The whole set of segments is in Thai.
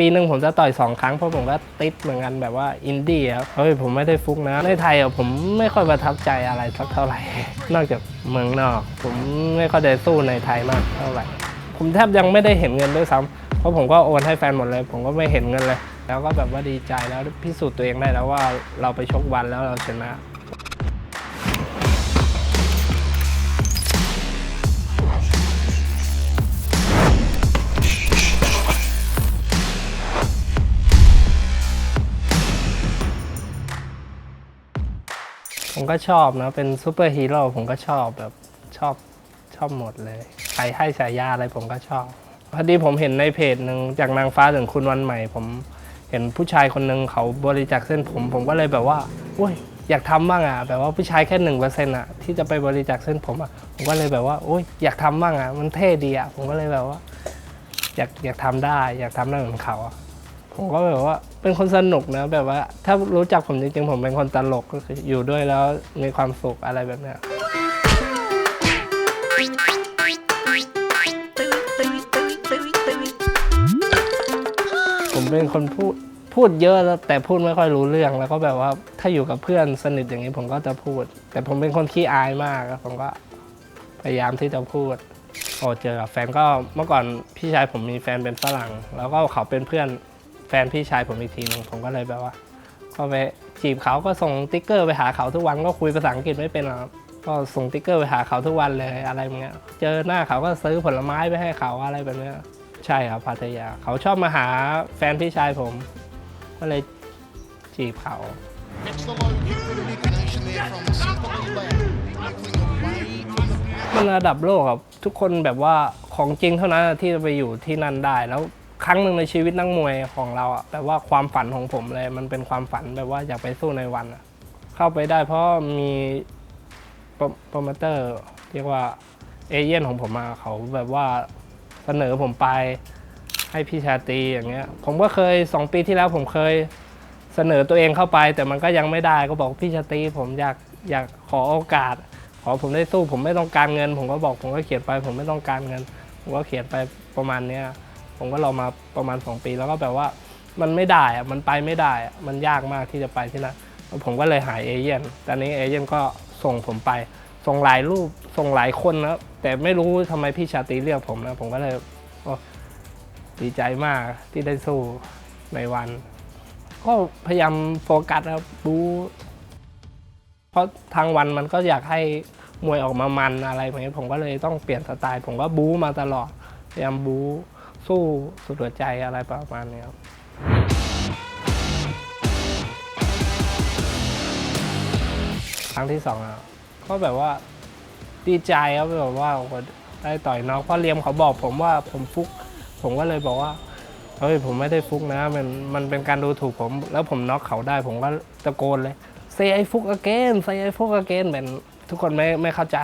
ปีหนึ่งผมจะต่อยสองครั้งเพราะผมก็ติดเหมือนกันแบบว่าอินดี้ครับเฮ้ยผมไม่ได้ฟุกนะในไทยอะผมไม่ค่อยประทับใจอะไรสักเท่าไหร่ นอกจากเมืองนอก ผมไม่ค่อยได้สู้ในไทยมากเท่าไหร่ ผมแทบยังไม่ได้เห็นเงินด้วยซ้ำเพราะผมก็โอนให้แฟนหมดเลย ผมก็ไม่เห็นเงินเลย แล้วก็แบบว่าดีใจแล้วพิสูจน์ตัวเองได้แล้วว่าเราไปชกวันแล้วเราชนะ ผมก็ชอบนะ เป็นซูเปอร์ฮีโร่ผมก็ชอบแบบชอบชอบหมดเลย ใครให้ฉายาอะไรผมก็ชอบ พอดีผมเห็นในเพจหนึ่งจากนางฟ้าถึงคุณวันใหม่ ผมเห็นผู้ชายคนหนึ่งเขาบริจาคเส้นผม ผมก็เลยแบบว่าโอ้ยอยากทำบ้างอะแบบว่าผู้ชายแค่หนึ่งเปอร์เซ็นต์อะที่จะไปบริจาคเส้นผมอะผมก็เลยแบบว่าโอ้ยอยากทำบ้างอะมันเท่ดีอะผมก็เลยแบบว่า อยากอยากทำได้ อยากทำได้เหมือนเขาอะผมก็แบบว่า เป็นคนสนุกนะแบบว่า ถ้ารู้จักผมจริงๆ ผมเป็นคนตลกก็คืออยู่ด้วยแล้วมีความสุขอะไรแบบเนี้ยผมเป็นคนพูดพูดเยอะแล้วแต่พูดไม่ค่อยรู้เรื่อง แล้วก็แบบว่าถ้าอยู่กับเพื่อนสนิทอย่างนี้ผมก็จะพูด แต่ผมเป็นคนขี้อายมากผมก็พยายามที่จะพูดพอเจอกับแฟนก็เมื่อก่อนพี่ชายผมมีแฟนเป็นฝรั่ง แล้วก็เขาเป็นเพื่อน ฟนพี่ชายผมอีกทีหนึงผมก็เลยแบบว่า ก็ไปจีบเขาก็ส่งติ๊กเกอร์ไปหาเขาทุกวันก็คุยภาษาอังกฤษไม่เป็นหรอกก็ส่งติ๊กเกอร์ไปหาเขาทุกวันเลยอะไรเงี้ยเจอหน้าเขาก็ซื้อผลไม้ไปให้เขาอะไรแบบเนี้ยใช่ครับพัทยา เขาชอบมาหาแฟนพี่ชายผม ก็เลยจีบเขา It's the low kick with a combination there from Simply Left. Nickling away from the power. มันระดับโลกครับ ทุกคนแบบว่าของจริงเท่านั้นที่จะไปอยู่ที่นั่นได้แล้ว ครั้งหนึ่งในชีวิตนักมวยของเราอะแบบว่าความฝันของผมเลย มันเป็นความฝันแบบว่าอยากไปสู้ในวันอะเข้าไปได้เพราะมีโปรโมเตอร์เรียกว่าเอเย่นของผมมาเขาแบบว่าเสนอผมไปให้พี่ชาตรีอย่างเงี้ย ผมก็เคยสองปีที่แล้วผมเคยเสนอตัวเองเข้าไป แต่มันก็ยังไม่ได้ก็บอกพี่ชาตรีผมอยากอยากขอโอกาส ขอผมได้สู้ผมไม่ต้องการเงิน ผมก็บอกผมก็เขียนไป ผมไม่ต้องการเงิน ผมก็เขียนไปประมาณเนี้ย ผมก็รอมาประมาณ 2 ปีแล้วก็แบบว่ามันไม่ได้อะมันไปไม่ได้อะมันยากมากที่จะไปที่นั่นผมก็เลยหายเอเย่นตอนนี้เอเย่นก็ส่งผมไป ส่งหลายรูปส่งหลายคนนะแต่ไม่รู้ทำไมพี่ชาตรีเรียกผมนะ ผมก็เลยดีใจมากที่ได้สู้ในวัน ก็พยายามโฟกัสครับบูเพราะทางวันมันก็อยากให้มวยออกมามันอะไรแบบนี้ผมก็เลยต้องเปลี่ยนสไตล์ ผมก็บู๊มาตลอดพยายามบู๊ สู้สุดหัวใจอะไรประมาณนี้ครับครั้งที่สองอะก็แบบว่าดีใจครับแบบว่าได้ต่อยน้องเพราะเลียมเขาบอกผมว่าผมฟุก ผมก็เลยบอกว่าเฮ้ยผมไม่ได้ฟุกนะมันมันเป็นการดูถูกผม แล้วผมน็อกเขาได้ ผมก็ตะโกนเลยเซไอฟุกอเกนเซไอฟุกอเกนแบบทุกคนไม่ไม่เข้าใจ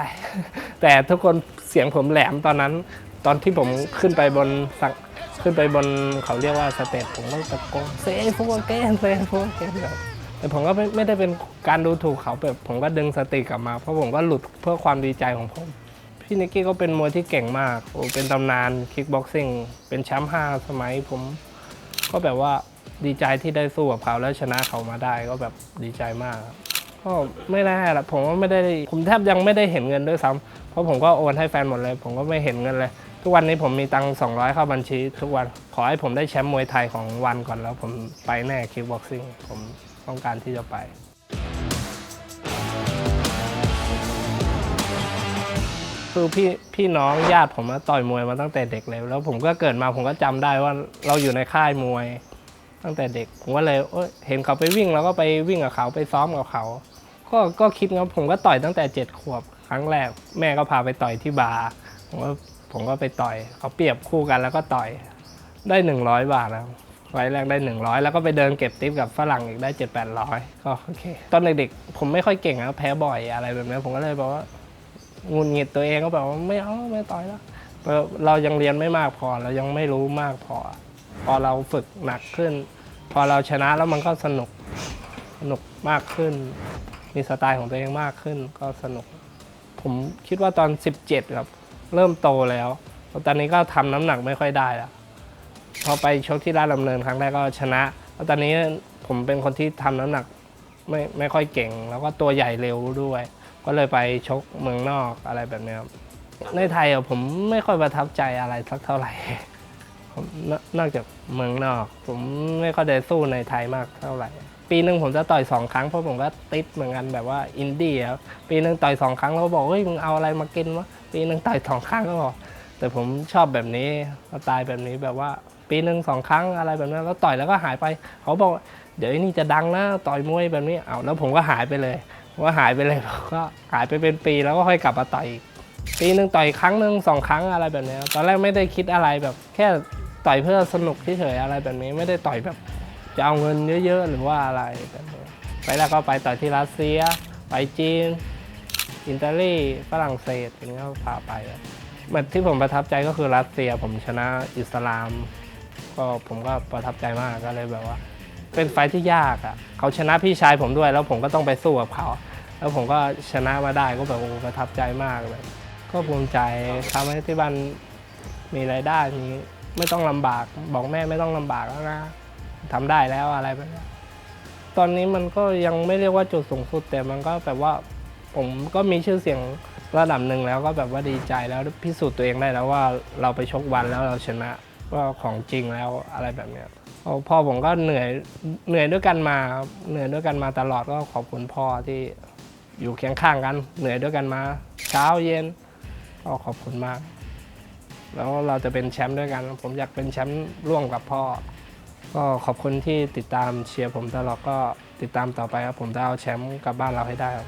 แต่ทุกคนเสียงผมแหลมตอนนั้น ตอนที่ผมขึ้นไปบนสังขึ้นไปบนเขาเรียกว่าสเตจผมก็ตะโกนเซไอฟุกอเกนเซไอฟุกอเกนแบบแต่ผมก็ไม่ไม่ได้เป็นการดูถูกเขาแบบผมก็ดึงสติกลับมา เพราะผมก็หลุดเพื่อความดีใจของผมพี่นิกกี้ก็เป็นมวยที่เก่งมากโอ้เป็นตำนานคิกบ็อกซิ่งเป็นแชมป์ห้าสมัยผมก็แบบว่าดีใจที่ได้สู้กับเขาแล้วชนะเขามาได้ก็แบบดีใจมากก็ไม่ได้ละผมว่าไม่ได้ผมแทบยังไม่ได้เห็นเงินด้วยซ้ำเพราะผมก็โอนให้แฟนหมดเลย ผมก็ไม่เห็นเงินเลย ทุกวันนี้ผมมีตังค์200 เข้าบัญชี ทุกวันขอให้ผมได้แชมป์มวยไทยของวันก่อนแล้วผมไปแน่คิกบ็อกซิ่งผมต้องการที่จะไปคือพี่พี่น้องญาติผมมาต่อยมวยมาตั้งแต่เด็กเลย แล้วผมก็เกิดมาผมก็จำได้ว่าเราอยู่ในค่ายมวย ตั้งแต่เด็กผมก็เลยเยเห็นเขาไปวิ่งแล้วก็ไปวิ่งกับเขาไปซ้อมกับเขาก็ก็คิดว่าผมก็ต่อยตั้งแต่เจ็ดขวบครั้งแรก แม่ก็พาไปต่อยที่บาร์ผมก็ ผมก็ไปต่อยเขาเปรียบคู่กันแล้วก็ต่อยได้หนึ่งร้อยบาทแล้วไฟแรกได้หนึ่งร้อยแล้วก็ไปเดินเก็บทิปกับฝรั่งอีกได้เจ็ดแปดร้อยก็โอเค ตอนเด็กๆ ผมไม่ค่อยเก่งนะแพ้บ่อยอะไรแบบนี้ผมก็เลยบอกว่างุนงิดตัวเองก็แบบว่าไม่เอาไม่ต่อยแล้วเราเรายังเรียนไม่มากพอเรายังไม่รู้มากพอ พอเราฝึกหนักขึ้น พอเราชนะแล้วมันก็สนุกสนุกมากขึ้น มีสไตล์ของตัวเองมากขึ้นก็สนุก ผมคิดว่าตอน 17 ครับ เริ่มโตแล้ว ตอนนี้ก็ทำน้ำหนักไม่ค่อยได้แล้ว พอไปชกที่ราชดำเนินครั้งแรกก็ชนะแล้วตอนนี้ผมเป็นคนที่ทำน้ำหนักไม่ไม่ค่อยเก่ง แล้วก็ตัวใหญ่เร็วด้วย ก็เลยไปชกเมืองนอกอะไรแบบนี้ครับในไทยอะผมไม่ค่อยประทับใจอะไรสักเท่าไหร่นนอกจากเมืองนอก ผมไม่ค่อยได้สู้ในไทยมากเท่าไหร่ ปีหนึ่งผมจะต่อยสองครั้งเพราะผมก็ติดเหมือนกันแบบว่าอินดี้ครับปีหนึ่งต่อยสองครั้งแล้วบอกเฮ้ยมึงเอาอะไรมากินวะปีหนึ่งต่อยสองครั้งก็บอกแต่ผมชอบแบบนี้สไตล์แบบนี้แบบว่า ปีหนึ่งสองครั้งอะไรแบบนั้นแล้วต่อยแล้วก็หายไป เขาบอก เดี๋ยวไอ้นี่จะดังนะต่อยมวยแบบนี้เอาแล้วผมก็หายไปเลยผมก็หายไปเลยก็หายไปเป็นปีแล้วก็ค่อยกลับมาต่อยอีกปีหนึ่งต่อยครั้งหนึ่งสองครั้งอะไรแบบนี้ตอนแรกไม่ได้คิดอะไรแบบแค่ต่อยเพื่อสนุกเฉยๆอะไรแบบนี้ไม่ได้ต่อยแบบ จะเอาเงินเยอะๆ หรือว่าอะไร ไปแล้วก็ไปต่อที่รัสเซีย ไปจีน อิตาลี ฝรั่งเศสอย่างเงี้ยก็พาไปครับแมตช์ที่ผมประทับใจก็คือรัสเซีย ผมชนะอิสลาม ก็ผมก็ประทับใจมากก็เลยแบบว่า เป็นไฟที่ยากอะ เขาชนะพี่ชายผมด้วย แล้วผมก็ต้องไปสู้กับเขา แล้วผมก็ชนะมาได้ก็แบบประทับใจมากเลย ก็ภูมิใจทำให้ที่บ้านมีรายได้มีไม่ต้องลำบาก บอกแม่ไม่ต้องลำบากแล้วนะ ทำได้แล้วอะไรแบบนี้ตอนนี้มันก็ยังไม่เรียกว่าจุดสูงสุดแต่มันก็แบบว่าผมก็มีชื่อเสียงระดับหนึ่งแล้วก็แบบว่าดีใจแล้วพิสูจน์ตัวเองได้แล้วว่าเราไปชกวันแล้วเราชนะว่าของจริงแล้วอะไรแบบเนี้ยพอพ่อผมก็เหนื่อยเหนื่อยด้วยกันมาเหนื่อยด้วยกันมาตลอดก็ขอบคุณพ่อที่อยู่เคียงข้างกัน เหนื่อยด้วยกันมา เช้าเย็นก็ขอบคุณมาก แล้วเราจะเป็นแชมป์ด้วยกัน ผมอยากเป็นแชมป์ร่วมกับพ่อ ก็ขอบคุณที่ติดตามเชียร์ผมตลอดก็ติดตามต่อไปครับ ผมจะเอาแชมป์กลับบ้านเราให้ได้ครับ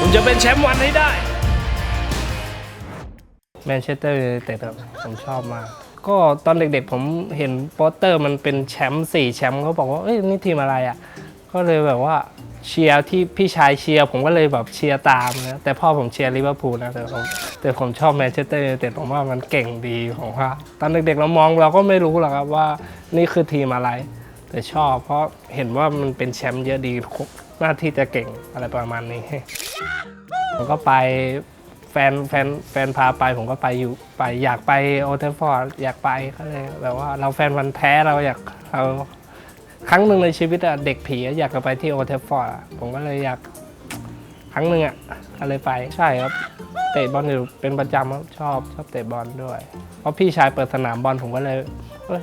ผมจะเป็นแชมป์วันให้ได้ แมนเชสเตอร์ยูไนเต็ดครับ ผมชอบมาก ก็ตอนเด็กๆ ผมเห็นโปสเตอร์มันเป็นแชมป์สี่แชมป์เขาบอกว่า เอ้ย นี่ทีมอะไรอะ ก็เลยแบบว่าเชียร์ที่พี่ชายเชียร์ ผมก็เลยแบบเชียร์ตามนะ แต่พ่อผมเชียร์ลิเวอร์พูลนะแต่ผม แต่ผมชอบแมนเชสเตอร์ยูไนเต็ดผมว่ามันเก่งดีของว่าตอนเด็กๆเรามองเราก็ไม่รู้หรอกครับว่านี่คือทีมอะไร แต่ชอบ เพราะเห็นว่ามันเป็นแชมป์เยอะดีหน้าที่จะเก่งอะไรประมาณนี้ผมก็ไปแฟนแฟนแฟนพาไปผมก็ไปอยู่ไปอยากไปโอเทฟฟอร์ดอยากไปก็เลยแบบว่าเราแฟนวันแท้เราอยากเอาครั้งหนึ่งในชีวิตอะเด็กผีอยากจะไปที่โอเทฟฟอร์ดผมก็เลยอยาก ครั้งหนึ่งอะก็เลยไปใช่ครับ เตะบอลอยู่เป็นประจำครับชอบชอบเตะบอลด้วย เพราะพี่ชายเปิดสนามบอลผมก็เลยเอ้ย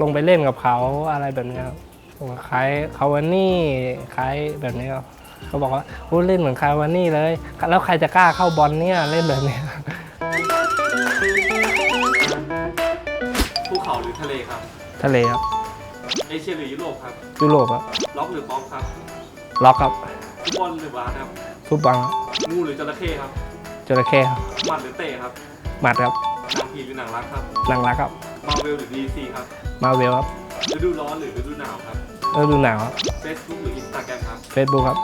ลงไปเล่นกับเขาอะไรแบบเนี้ยครับผมคล้ายคาวานี่คล้ายแบบนี้ครับเขาบอกว่าโอ้เล่นเหมือนคาวานี่เลย แล้วใครจะกล้าเข้าบอลเนี่ยเล่นแบบเนี้ยภูเขาหรือทะเลครับ ทะเลครับเอเชียหรือยุโรปครับยุโรปครับล็อกหรือป๊อปครับล็อกครับฟุตบอลหรือบาสครับฟุตบอลครับงูหรือจระเข้ครับจ ระเข้ครับหมัดหรือเตะครับหมัดครับหนังผีหรือหนังรักครับหลังรักครับมาเวลหรือดีซีครับมาเวลครับฤดูร้อนหรือฤดูหนาวครับฤดูหนาวครับเฟซบุ๊กหรืออินสตาแกรมครับเฟซบุ๊กครับ